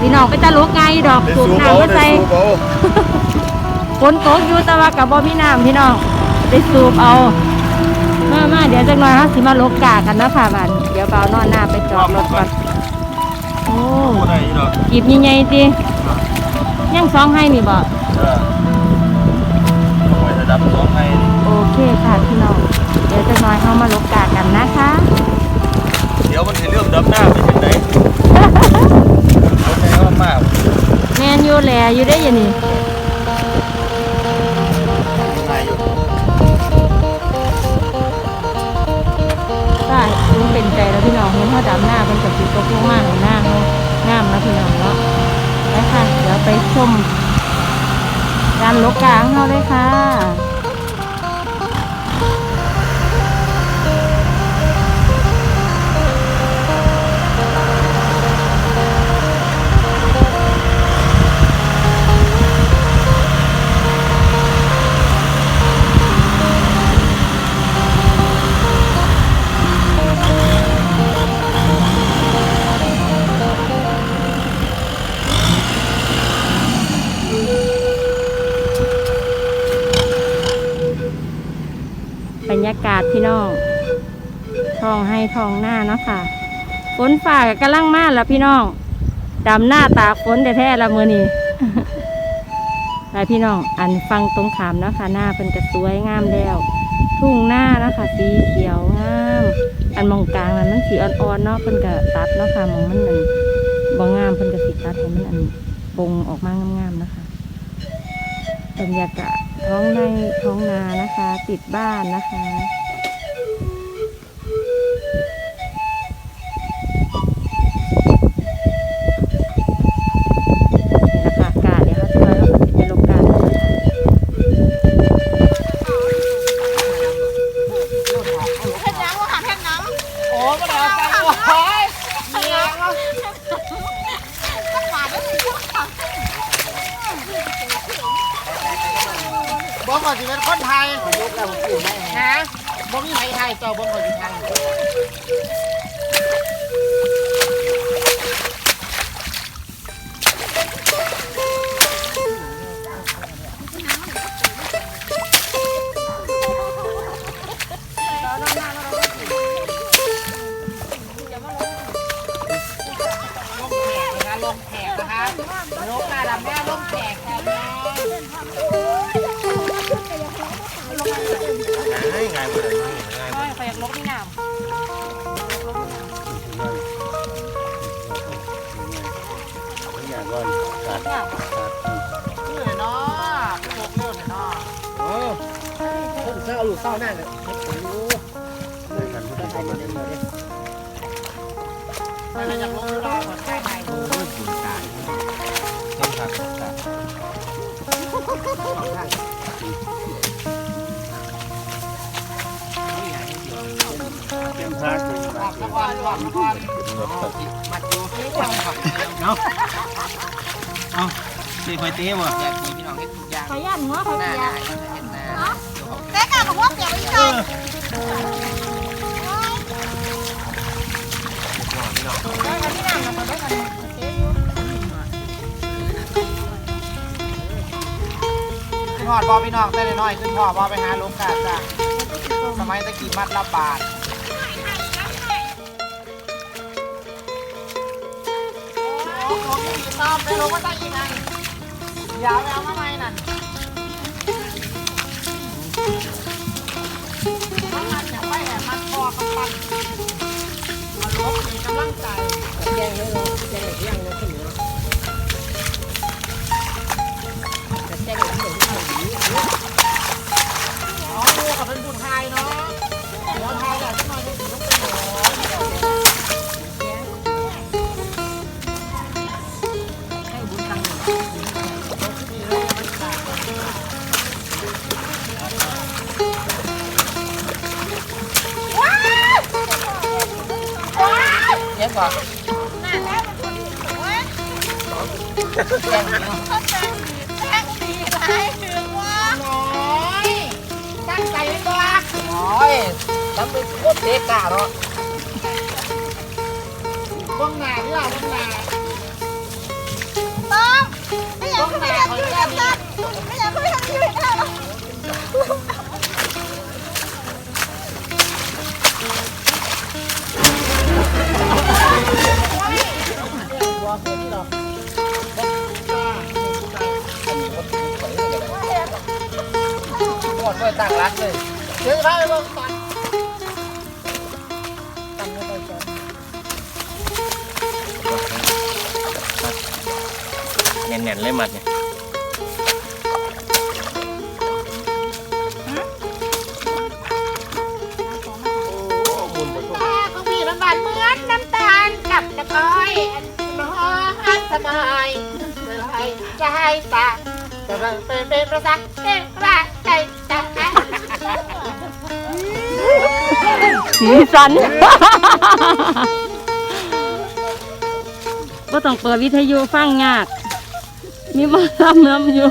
พี่น้องไปตะลุกไงดอกได้สูบสูบน้ำเอามาได้ใส่สูบเอาฝนตกอยู่แต่ว่ากับบ่มีน้ำพี่น้องได้สูบเอามามาเดี๋ยวจักหน่อยเฮาสิมาลกกากันนะค่ะบัดเดี๋ยวเบานอนหน้าไปจอดรถก่อนโอ้บ่ได้อีดอกกีบใหญ่ๆติยังสองให้นี่บ่เออเอาไว้ระดับสองให้นี่โอเคค่ะพี่น้องเดี๋ยวจักหน่อยเฮามาลกกากันนะคะ เดี๋ยวมันสิเรื่องดับหน้าไปจังไดเอาใจว่า มากแม่นอยู่แลอยู่ได้อยังนี่ยังไงอยู่ใช่ลุงเป็นใจแล้วพี่น้องเห็นเขาดำหน้าเป็นกับสีตกลงมากหน้าเขางามแล้วพี่น้องเนาะไปค่ะ เดี๋ยวไปชมการลกกาของเขาเลยค่ะากาศพี่น้องท้องให้ท้องหน้าเนาะค่ะฝนฝ่าก็กำลังมาแล้วพี่น้องดำหน้าตาฝนแต่แท้ๆละมือนี้ไปพี่น้องอันฟังตรงขามเนาะค่ะหน้าเป็นกระสวยงามแล้วทุ่งหน้านะคะสีเขียวงาม อันมองกลางนั้นมันสีอ่อนๆเนาะเพิ่นก็ตัดเนาะค่ะมองมันนั่นบ่งามเพิ่นก็สิตัดให้มันอันปงออกมางามๆนะคะบรรยากาศ ท้องในท้องนานะคะ ติดบ้านนะคะ อกก่อนสิเป็นคนไทยนะบ่มีไหไทยเจ้าบ่ก่อนสิไทยลงแขกนะคะลงแขกนะคะลงกาดำแม่ลงแขกค่ะแม่ ง่ายง่ายบ่ได้ง่ายง่ายไม่ขยากลกนี่น้ง่ายก่อนขาดำเนี่ยชื่อเนาะโคกเร็วเนาะโอ้ผมเศร้าลูกเศร้าแน่เลยเฮ็ดผมรู้ได้กันทุกมาเลยมันอยากลงรอก่อใช่ไหมบุญตายต้องขาดขาดสองทา เตรียมพาขึ้นหมาลับตะวันหลับตะวันรถตัดมัดอยู่เนาะเอาสี่คอยตีบ่อยากมีพี่น้องเฮ็ดทุกอย่างขอย่านหัวขยหน้าเปียหน้ากเฮ็ดหน้าเจ๊กับพวกเปียกอีกหน่อยขึ้นหอดบอพี่น้องแต่น้อยขึ้นหอดบอไปหาลงกาจ้ะสมัยตะกี้มัดละบาท โอ้โหนี่าไปลงมาตั้งยังไงยาวไปเอามาไหมนั่น เย็นก่อนหน้าแม่เป็นคนสวยแย่งเนาะเขาแต่งแท่งสีไรถึงว่าน้อยตั้งใจไว้ก่อนน้อยตั้งเป็นโคตรเด็กกะเนาะบ้องหนาที่เราบ้องหนาต้องไม่อยากไม่อยากยืนแล้วกันไม่อยากไม่อยากยืนแล้วหมดด้ ต่างรักเลยเดี๋ยวจะพาไปบ้องตันตันไม่ค่อยชอบแน่นๆเลยมัดเนี่ยตาของพี่น้ำหวานเหมือนน้ำตาลกับตะกอยอันน้อยสบายใจใจตาจะเป็นเป็นประสักเป็นประใจใสีสันก็ต้องเปิดวิทยุฟังยาก มีมาทำน้ำอยู่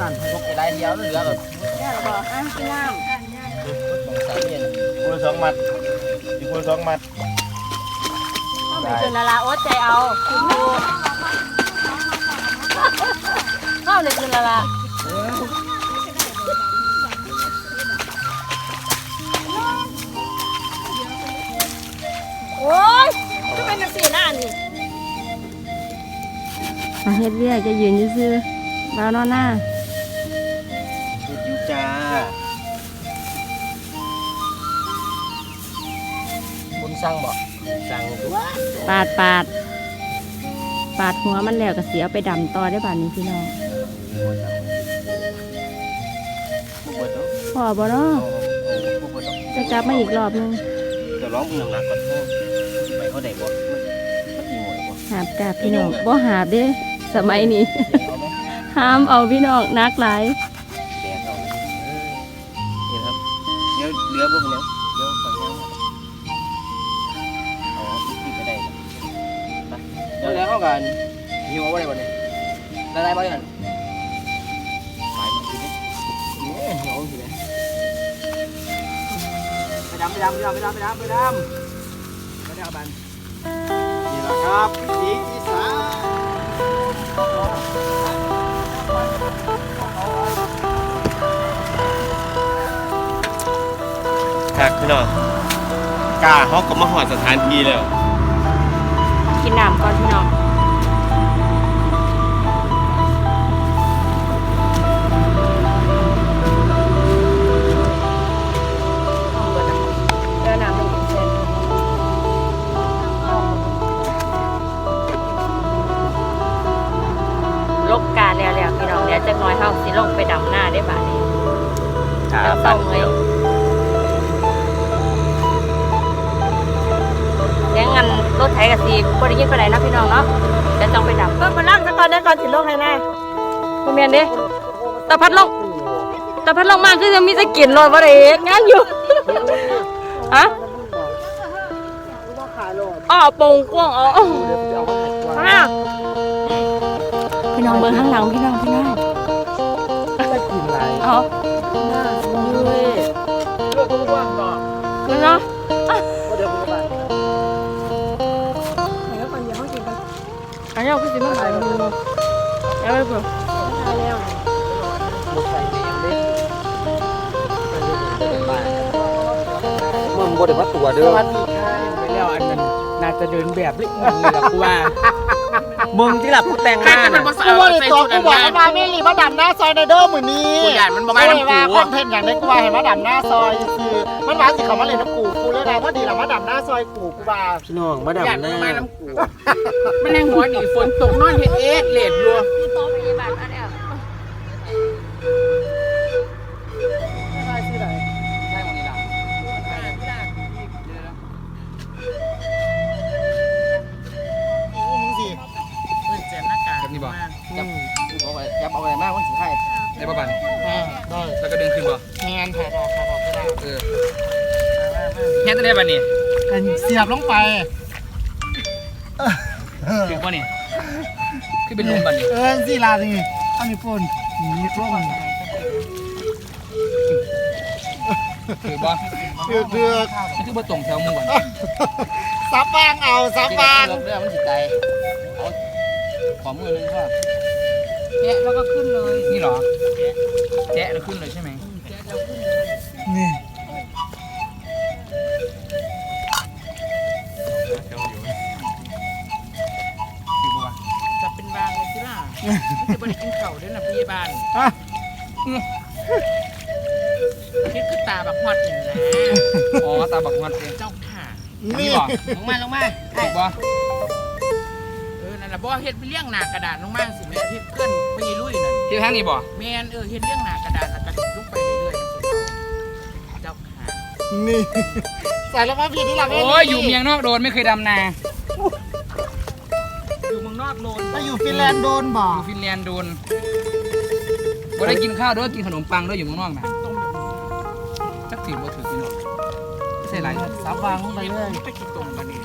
กันพวกไอ้ไรเดียวเหลือแบบบอกอะพี่น้สองสามเดือนคูละสองมัดอีกคูละสองมัดำเข้าไปจนละละอดใจเอาคุณดูเข้าเลยจนละละ โอ้ยก็เป็นสีหน้านี่มาเฮ็ดเรียกจะยืนซื่อๆบ้าวนอนหน้าเฮ็ดอยู่จ้า คุณสั่งบอกสั่งตัวปาดปาดปาดหัวมันแล้วก็เสียไปดำต่อได้ป่านนี้พี่น้องผู้บดเนาะพอบ่เนาะผู้บดเนาะจะกลับมาอีกรอบนึงเดี๋ยวร้องมึงหนักๆก่อน หมวยบ่หาบกาบพี่น้องบ่หาบเด้สมัยนี้ ห้ามเอาพี่น้องนักหลายแดกเอานี่ครับเดี๋ยวเหลือบ่เป็นหยังเดี๋ยวไปยังเอาอีกทีก็ได้ครับไปแล้วเขากันหิวเอาไว้บ่เนี่ยได้ได้บ่เนี่ยไปมันทีนี้นี่หิวเอาทีนี้ไปดำไปดำไปดำไปดำไปดำไปดำไปดำบัน ครับสีอีสานครับพี่น้องกล้าเขาก็มาหอดสถานที่แล้ว กินน้ำก่อนพี่น้อง ลงไปดำหน้าได้บ่าดนี้แล้วส่งเลยเลี้ยงงันรถไถกับสีบริยินไปไหนใดเนาะพี่น้องเนาะเดี๋ยวต้องไปดับเพิ่มพลังซะก่อนเดี๋ยวก่อนสิลงให้แน่พ่อเมียนเด้ตะพัดลงตะพัดลงมากคือจะมีสกินรถบ่ได้เฮ็ดงานอยู่ ฮะว่าขายโลดอ้อโปงกว้างอ๋อเดี๋ยวจะเอาเข้าตัวข้างหน้าพี่น้องเบิ่งข้างหลังพี่น้องพี่ เอายุ้ยเลือกกว้างๆต่อมันเนาะเดี๋ยวผมไปอันนี้เอาคือสิมาขายมือเอาไปเพิ่มใส่เองเด้มึงบ่ได้ว่าตัวเด้อสวัสดีค่ะไปแล้วอันนั้นน่าจะเดินแบบลิงมึงเลยล่ะกูว่า มึงที่หลับกูแต่งหน้าน่ะกูว่าเลยตัวกูบอกให้มาไม่รีมาดำหน้าซอยในเด้อมือนี้กูอยากมันบ่มาน้ำกูว่าคอนเทนต์อย่างนี้กูว่าให้มาดำหน้าซอยคือมันมาสิเขามาเล่นน้ำกูกูเลยนะพอดีเรามาดำหน้าซอยกูกูว่าพี่น้องมาดับหน้ามันแรงหัวหนีฝนตกนอนเฮ็ดเอ็ดเลดอยู่มีโต๊ะพยาบาลอันเนี้ ยับเอาไปมากมันสิให้ได้ประบันได้แล้วก็ดึงขึ้นบ่แมนถ่ายออกถ่ายออกไม่ได้เออแค่ตัวได้บัดนี้กันเสียบลงไปถึงบ่นี่คือเป็นลมบัดนี้เออสิลาสิอันนี้ปุ่นนี่ช่วงถือบ่เถือกเถือกนี่คือบ่ตรงแถวหมู่ก่อนซับฟางเอาซับฟางเลือกเลือกมันสิใจเอาขอมือหนึงก็ แกะแล้วก็ขึ้นเลยนี่เหรอแจ๊ะแล้วขึ้นเลยใช่ไหมนี่ถือบ่วะจะเป็นวางเลยสิล่ะจะบริกินเข่าวด้วยนะพยาบาลคิดคือตาแบบฮอดอย่างนะอ๋อตาบักฮอดเองเจ้าค่ะนี่นี่บ่ลงมาลงมาถูกบ่เออนั่นแหละ บ่เฮ็ดไปเลี้ยงหนากระดาษลงมาสิแม่ที่เพื่อนไปลุยนั่นที่ทางนี้บ่แมนเออเฮ็ดเลี้ยงหนากระดาษแล้วก็ลุกไปเรื่อยๆจังซี่เอาเจ้าค่ะนี่ใส่ลงมาพี่นี่หลังโอ้ยอยู่เมียงนอกโดนไม่เคยดำนาอยู่เมืองนอกโลนมาอยู่ฟินแลนด์โดนบ่อยู่ฟินแลนด์โดนบ่ได้กินข้าวด้วยกินขนมปังด้วยอยู่เมืองนอกนะตรงแบบจักถือบ่ถือพี่น้องใช่ไรซับฟางลงไปเลยไปกี่ตรงกันนี่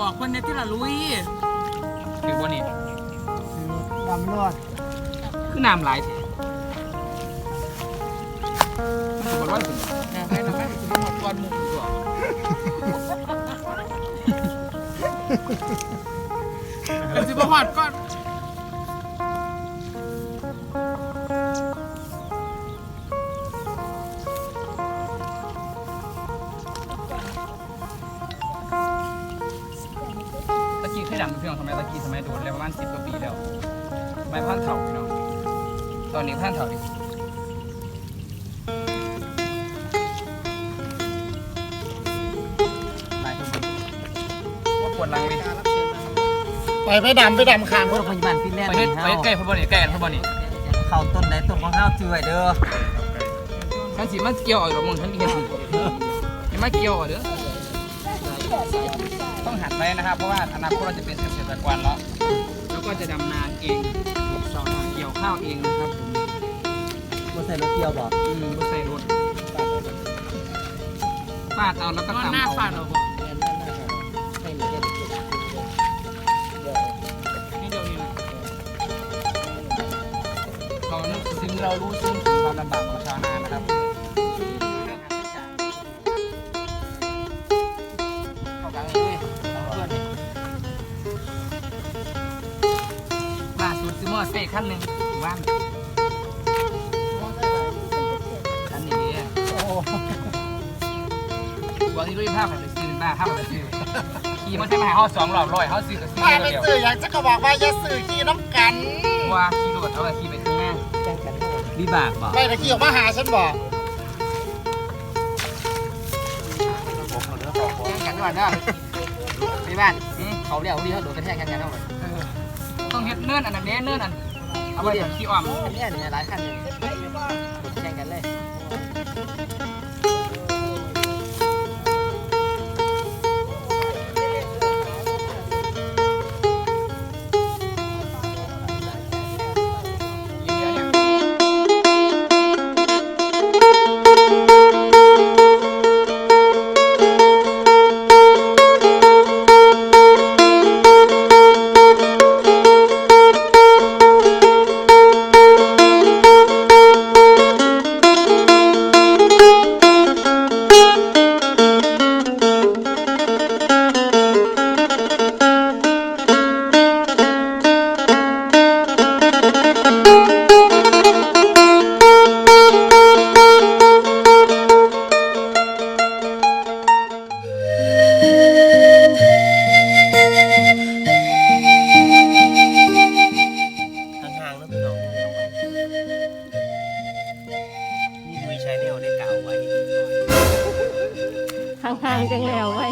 บอกคนในที่ละลุยถือบ่นี่ดำรอดคือน้ำหลายแท้มันสิบ่ร้อยขึ้นบ่นะให้เราไม่ถึงหมดก้อนหมุกตัวเป็นสิบหอดก้อน กี้สมัยโดนแล้วประมาณ10กว่าปีแล้วสมัยพันเถ่าพี่น้องตอนนี้พันเถ่าดิหลายคนว่าปวดหลังเวิไปไปดำไปดำคางโรงพยาบาลฟินแลนไปด์เฮ็ดนี่ไปเฮาใกล้พระบ่นี่ใกล้กันพระบ่นี่เข้าต้นใดต้นของเฮาช่วยเด้อฉันสิมาเกี่ยวเอาดอกมึงฉันเฮ็ดสิอย่ามาเกี่ยวเอาเด้อต้องหัดไว้นะครับ เพราะว่าอนาคตเราจะเป็น เกษตรกรแล้วแล้วก็จะดำนาเองปลูกเสาหน่อยเกี่ยวข้าวเองนะครับผมบ่ใส่รถเกี่ยวบ่อืมบ่ใส่รถฟาดเอาแล้วก็นอนตำหน้าเอาฟาดเราบอกนี่เดี๋ยวนี้นะเราซึ้งเรารู้ซึ้งถึงความลำบากของชาวนานะครับาสุดซื้อมอเตอร์ไซค์คันหนึ่งถึงบ้านคันนี้เนี่ยวันนี้ด้วยภาพแบบไปซื้อหน้าภาพแบบไปซื้อขี่มาใช้มาหาเขาสองรอบร้อยเขาซื้อกับซื้อพาไปเดียวสื่ออยากจะก็บอกว่าอย่าสื่อขี้น้ำกันว่าขี่รถเอาไปขี่ไปข้างหน้าวิบากบ่ไปตะกี้ออกมาหาฉันบอกแข่งกันด้วยเด้อพี่บ้านเขาเรียกว่าดีเขาโดนกระแทกกันกันเท่าไหร่ต้องเฮ็ดเนื่อนอันนั้นเด้เนื่อนอัน เอาไปเดี๋ยวขี้อ้อมอันนี้เนี่ยหลายคันเลยแข่งกันเลย จังแล้วไว้